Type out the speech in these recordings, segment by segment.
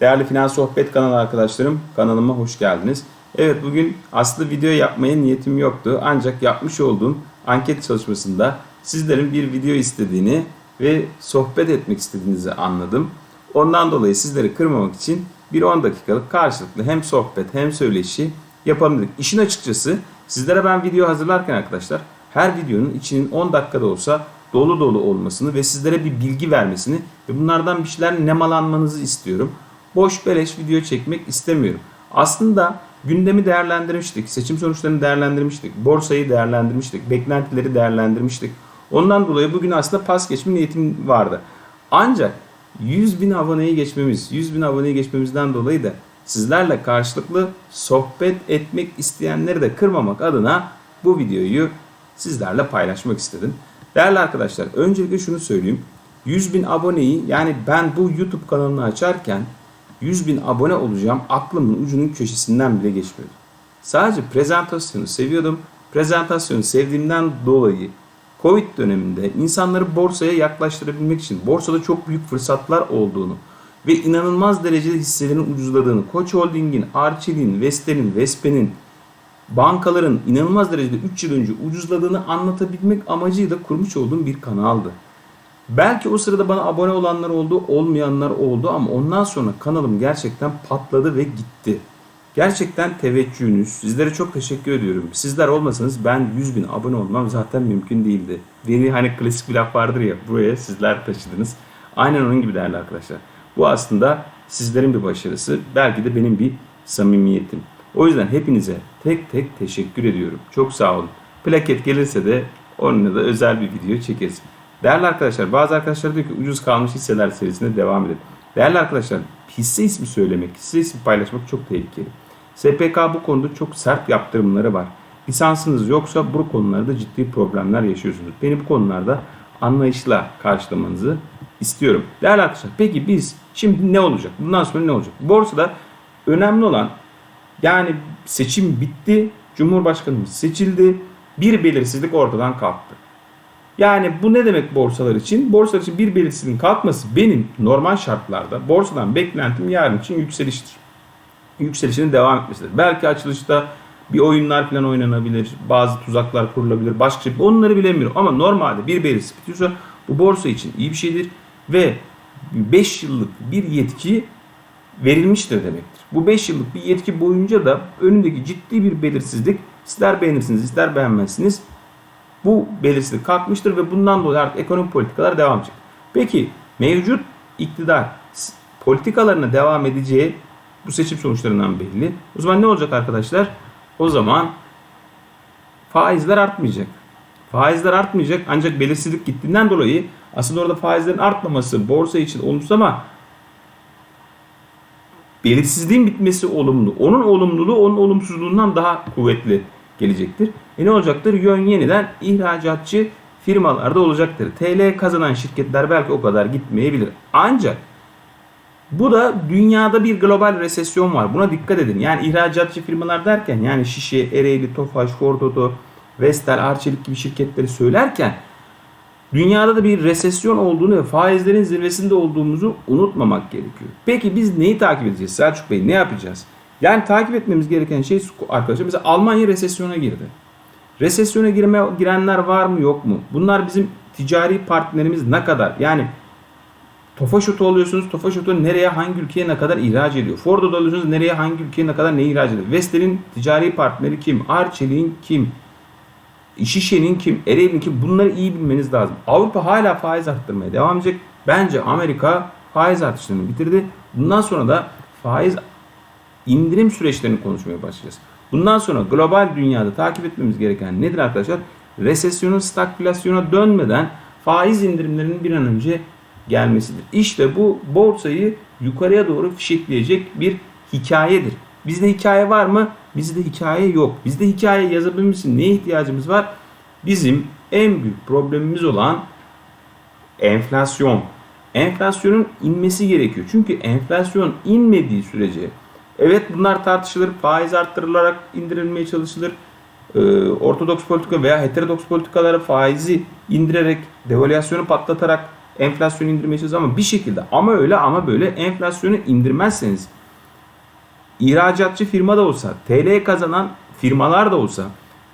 Değerli Finans Sohbet kanalı arkadaşlarım, kanalıma hoş geldiniz. Evet bugün aslında video yapmaya niyetim yoktu. Ancak yapmış olduğum anket çalışmasında sizlerin bir video istediğini ve sohbet etmek istediğinizi anladım. Ondan dolayı sizleri kırmamak için bir 10 dakikalık karşılıklı hem sohbet hem söyleşi yapalım dedik. İşin açıkçası sizlere ben video hazırlarken arkadaşlar her videonun içinin 10 dakikada olsa dolu dolu olmasını ve sizlere bir bilgi vermesini ve bunlardan bir şeyler nemalanmanızı istiyorum. Boş beleş video çekmek istemiyorum. Aslında gündemi değerlendirmiştik, seçim sonuçlarını değerlendirmiştik, borsayı değerlendirmiştik, beklentileri değerlendirmiştik. Ondan dolayı bugün aslında pas geçme niyetim vardı. Ancak 100 bin aboneyi geçmemiz, 100 bin aboneyi geçmemizden dolayı da sizlerle karşılıklı sohbet etmek isteyenleri de kırmamak adına bu videoyu sizlerle paylaşmak istedim. Değerli arkadaşlar öncelikle şunu söyleyeyim. 100 bin aboneyi yani ben bu YouTube kanalını açarken 100 bin abone olacağım aklımın ucunun köşesinden bile geçmedi. Sadece prezentasyonu seviyordum. Prezentasyonu sevdiğimden dolayı Covid döneminde insanları borsaya yaklaştırabilmek için borsada çok büyük fırsatlar olduğunu ve inanılmaz derecede hisselerin ucuzladığını, Koç Holding'in, Arçelik'in, Vestel'in, Vespe'nin, bankaların inanılmaz derecede 3 yıl önce ucuzladığını anlatabilmek amacıyla kurmuş olduğum bir kanaldı. Belki o sırada bana abone olanlar oldu, olmayanlar oldu ama ondan sonra kanalım gerçekten patladı ve gitti. Gerçekten teveccühünüz, sizlere çok teşekkür ediyorum. Sizler olmasanız ben 100 bin abone olmam zaten mümkün değildi. Beni hani klasik bir laf vardır ya, buraya sizler taşıdınız. Aynen onun gibi değerli arkadaşlar. Bu aslında sizlerin bir başarısı, belki de benim bir samimiyetim. O yüzden hepinize tek tek teşekkür ediyorum. Çok sağ olun. Plaket gelirse de onunla da özel bir video çekeriz. Değerli arkadaşlar bazı arkadaşlar diyor ki ucuz kalmış hisseler serisine devam edin. Değerli arkadaşlar hisse ismi söylemek, hisse ismi paylaşmak çok tehlikeli. SPK bu konuda çok sert yaptırımları var. Lisansınız yoksa bu konularda ciddi problemler yaşıyorsunuz. Beni bu konularda anlayışla karşılamanızı istiyorum. Değerli arkadaşlar peki biz şimdi ne olacak? Bundan sonra ne olacak? Borsada önemli olan yani seçim bitti. Cumhurbaşkanımız seçildi. Bir belirsizlik ortadan kalktı. Yani bu ne demek borsalar için? Borsalar için bir belirsizliğin kalkması benim normal şartlarda borsadan beklentim yarın için yükseliştir. Yükselişinin devam etmesidir. Belki açılışta bir oyunlar falan oynanabilir, bazı tuzaklar kurulabilir, başka şey. Onları bilemiyorum ama normalde bir belirsizlik bitiyorsa bu borsa için iyi bir şeydir ve 5 yıllık bir yetki verilmiştir demektir. Bu 5 yıllık bir yetki boyunca da önündeki ciddi bir belirsizlik ister beğenirsiniz ister beğenmezsiniz bu belirsizlik kalkmıştır ve bundan dolayı artık ekonomik politikalar devam edecek. Peki mevcut iktidar politikalarına devam edeceği bu seçim sonuçlarından belli. O zaman ne olacak arkadaşlar? O zaman faizler artmayacak. Faizler artmayacak ancak belirsizlik gittiğinden dolayı aslında orada faizlerin artmaması borsa için olumsuz ama belirsizliğin bitmesi olumlu. Onun olumluluğu onun olumsuzluğundan daha kuvvetli gelecektir. E ne olacaktır? Yön yeniden ihracatçı firmalarda olacaktır. TL kazanan şirketler belki o kadar gitmeyebilir. Ancak bu da dünyada bir global resesyon var. Buna dikkat edin. Yani ihracatçı firmalar derken yani Şişe, Ereğli, Tofaş, Ford Vestel, Arçelik gibi şirketleri söylerken dünyada da bir resesyon olduğunu ve faizlerin zirvesinde olduğumuzu unutmamak gerekiyor. Peki biz neyi takip edeceğiz Selçuk Bey? Ne yapacağız? Yani takip etmemiz gereken şey arkadaşlar mesela Almanya resesyona girdi. Resesyona girme, girenler var mı yok mu? Bunlar bizim ticari partnerimiz ne kadar? Yani Tofaş Oto alıyorsunuz. Tofaş Oto nereye hangi ülkeye ne kadar ihraç ediyor? Ford'u alıyorsunuz. Nereye hangi ülkeye ne kadar ne ihraç ediyor? Vestel'in ticari partneri kim? Arçelik'in kim? Şişe'nin kim? Ereğli'nin kim? Bunları iyi bilmeniz lazım. Avrupa hala faiz arttırmaya devam edecek. Bence Amerika faiz artışlarını bitirdi. Bundan sonra da faiz indirim süreçlerini konuşmaya başlayacağız. Bundan sonra global dünyada takip etmemiz gereken nedir arkadaşlar? Resesyonun stagflasyona dönmeden faiz indirimlerinin bir an önce gelmesidir. İşte bu borsayı yukarıya doğru fişekleyecek bir hikayedir. Bizde hikaye var mı? Bizde hikaye yok. Bizde hikaye yazabilmemiz için neye ihtiyacımız var? Bizim en büyük problemimiz olan enflasyon. Enflasyonun inmesi gerekiyor. Çünkü enflasyon inmediği sürece evet bunlar tartışılır. Faiz arttırılarak indirilmeye çalışılır. Ee, ortodoks politika veya heterodoks politikalara faizi indirerek, devalüasyonu patlatarak enflasyonu indirmeye çalışıyoruz ama bir şekilde ama öyle ama böyle enflasyonu indirmezseniz ihracatçı firma da olsa, TL kazanan firmalar da olsa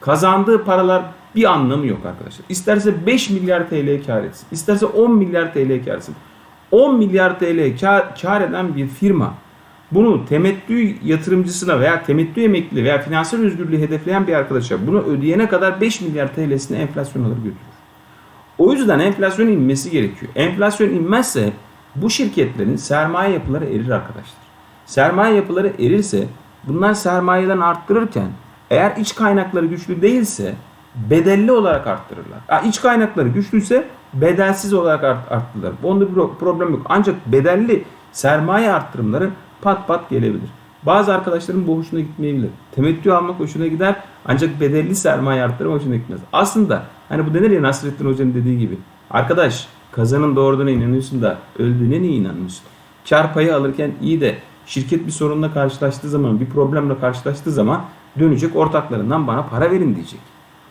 kazandığı paralar bir anlamı yok arkadaşlar. İsterse 5 milyar TL kar etsin, isterse 10 milyar TL kar etsin. 10 milyar TL kar, kar eden bir firma bunu temettü yatırımcısına veya temettü emekli veya finansal özgürlüğü hedefleyen bir arkadaşa bunu ödeyene kadar 5 milyar TL'sini enflasyon alır götürür. O yüzden enflasyon inmesi gerekiyor. Enflasyon inmezse bu şirketlerin sermaye yapıları erir arkadaşlar. Sermaye yapıları erirse bunlar sermayeden arttırırken eğer iç kaynakları güçlü değilse bedelli olarak arttırırlar. Ha, iç kaynakları güçlüyse bedelsiz olarak art, arttırırlar. Bunda bir problem yok. Ancak bedelli sermaye arttırımları pat pat gelebilir. Bazı arkadaşların bu hoşuna gitmeyebilir. Temettü almak hoşuna gider ancak bedelli sermaye arttırma hoşuna gitmez. Aslında hani bu denir ya Nasrettin Hoca'nın dediği gibi. Arkadaş kazanın doğruduğuna inanıyorsun da öldüğüne niye inanmıyorsun? Kar payı alırken iyi de şirket bir sorunla karşılaştığı zaman, bir problemle karşılaştığı zaman dönecek ortaklarından bana para verin diyecek.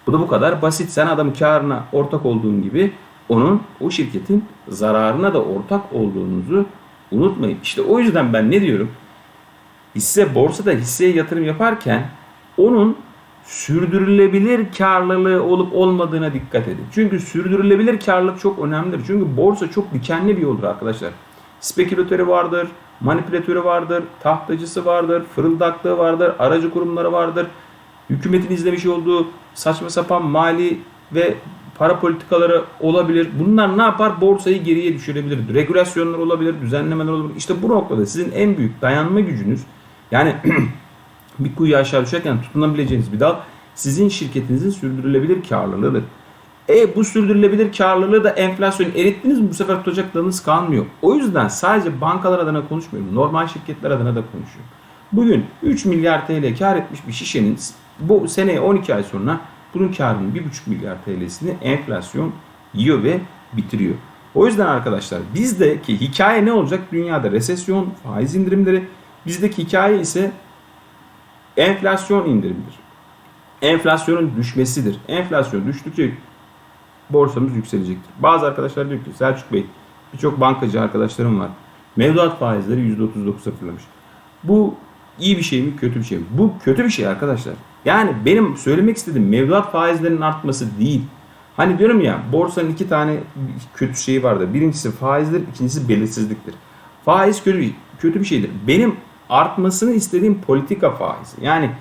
Bu da bu kadar basit. Sen adamın karına ortak olduğun gibi onun o şirketin zararına da ortak olduğunuzu unutmayın. İşte o yüzden ben ne diyorum? Hisse borsada hisseye yatırım yaparken onun sürdürülebilir karlılığı olup olmadığına dikkat edin. Çünkü sürdürülebilir karlılık çok önemlidir. Çünkü borsa çok dikenli bir yoldur arkadaşlar. Spekülatörü vardır, manipülatörü vardır, tahtacısı vardır, fırıldaklığı vardır, aracı kurumları vardır. Hükümetin izlemiş olduğu saçma sapan mali ve para politikaları olabilir. Bunlar ne yapar? Borsayı geriye düşürebilir. Regülasyonlar olabilir, düzenlemeler olabilir. İşte bu noktada sizin en büyük dayanma gücünüz yani bir kuyu aşağı düşerken tutunabileceğiniz bir dal sizin şirketinizin sürdürülebilir karlılığıdır. E bu sürdürülebilir karlılığı da enflasyon erittiniz mi bu sefer tutacak dalınız kalmıyor. O yüzden sadece bankalar adına konuşmuyorum. Normal şirketler adına da konuşuyorum. Bugün 3 milyar TL kar etmiş bir şişenin bu seneye 12 ay sonra bunun karının 1,5 milyar TL'sini enflasyon yiyor ve bitiriyor. O yüzden arkadaşlar bizdeki hikaye ne olacak? Dünyada resesyon, faiz indirimleri. Bizdeki hikaye ise enflasyon indirimidir. Enflasyonun düşmesidir. Enflasyon düştükçe borsamız yükselecektir. Bazı arkadaşlar diyor ki Selçuk Bey birçok bankacı arkadaşlarım var. Mevduat faizleri %39'a fırlamış. Bu iyi bir şey mi kötü bir şey mi? Bu kötü bir şey arkadaşlar. Yani benim söylemek istediğim mevduat faizlerinin artması değil. Hani diyorum ya borsanın iki tane kötü şeyi vardır. Birincisi faizdir, ikincisi belirsizliktir. Faiz kötü, kötü bir şeydir. Benim artmasını istediğim politika faizi. Yani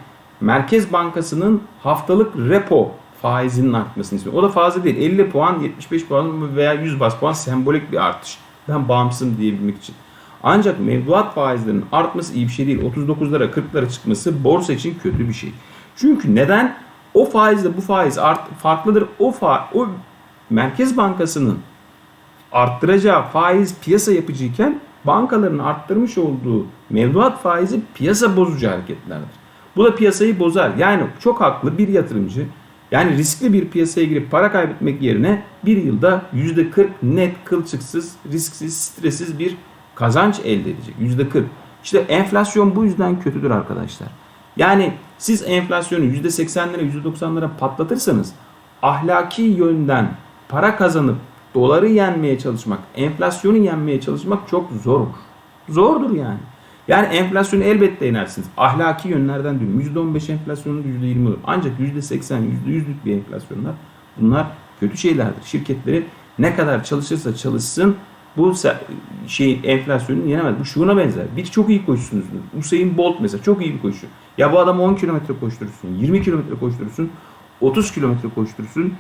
Merkez Bankası'nın haftalık repo faizinin artmasını istiyorum. O da fazla değil. 50 puan, 75 puan veya 100 bas puan sembolik bir artış. Ben bağımsızım diyebilmek için. Ancak mevduat faizlerinin artması iyi bir şey değil. 39'lara 40'lara çıkması borsa için kötü bir şey. Çünkü neden? O faizle bu faiz art, farklıdır. O, fa, o Merkez Bankası'nın arttıracağı faiz piyasa yapıcıyken bankaların arttırmış olduğu mevduat faizi piyasa bozucu hareketlerdir. Bu da piyasayı bozar. Yani çok haklı bir yatırımcı yani riskli bir piyasaya girip para kaybetmek yerine bir yılda %40 net kılçıksız, risksiz, stressiz bir kazanç elde edecek. %40. İşte enflasyon bu yüzden kötüdür arkadaşlar. Yani siz enflasyonu %80'lere %90'lara patlatırsanız ahlaki yönden para kazanıp doları yenmeye çalışmak, enflasyonu yenmeye çalışmak çok zordur. Zordur yani. Yani enflasyonu elbette inersiniz. Ahlaki yönlerden diyorum. %15 enflasyonu %20 olur. Ancak %80, %100'lük bir enflasyonlar bunlar kötü şeylerdir. Şirketleri ne kadar çalışırsa çalışsın bu şey enflasyonu yenemez. Bu şuna benzer. Bir çok iyi koşusunuzdur. Usain Bolt mesela çok iyi bir koşu. Ya bu adam 10 kilometre koşturursun, 20 kilometre koşturursun, 30 kilometre koşturursun,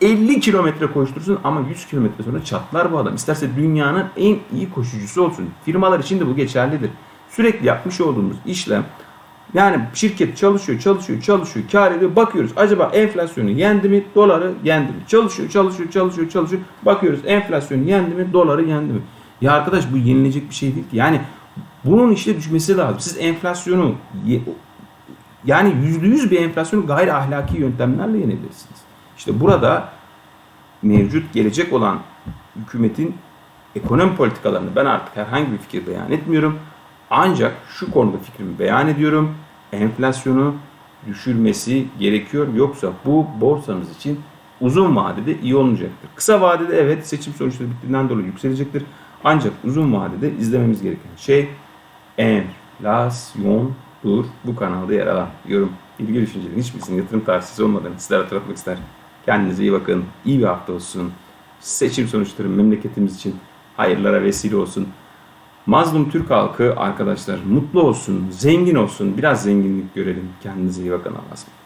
50 kilometre koştursun ama 100 kilometre sonra çatlar bu adam. İsterse dünyanın en iyi koşucusu olsun. Firmalar için de bu geçerlidir. Sürekli yapmış olduğumuz işlem yani şirket çalışıyor, çalışıyor, çalışıyor, kar ediyor. Bakıyoruz acaba enflasyonu yendi mi, doları yendi mi? Çalışıyor, çalışıyor, çalışıyor, çalışıyor. Bakıyoruz enflasyonu yendi mi, doları yendi mi? Ya arkadaş bu yenilecek bir şey değil ki. Yani bunun işte düşmesi lazım. Siz enflasyonu yani yüzde yüz bir enflasyonu gayri ahlaki yöntemlerle yenebilirsiniz. İşte burada mevcut gelecek olan hükümetin ekonomi politikalarını ben artık herhangi bir fikir beyan etmiyorum. Ancak şu konuda fikrimi beyan ediyorum. Enflasyonu düşürmesi gerekiyor. Yoksa bu borsamız için uzun vadede iyi olmayacaktır. Kısa vadede evet seçim sonuçları bittiğinden dolayı yükselecektir. Ancak uzun vadede izlememiz gereken şey enflasyondur. Bu kanalda yer alan yorum, bilgi düşüncelerin hiçbirisinin yatırım tavsiyesi olmadığını sizlere hatırlatmak ister. Kendinize iyi bakın. İyi bir hafta olsun. Seçim sonuçları memleketimiz için hayırlara vesile olsun. Mazlum Türk halkı arkadaşlar mutlu olsun, zengin olsun. Biraz zenginlik görelim. Kendinize iyi bakın Allah'a.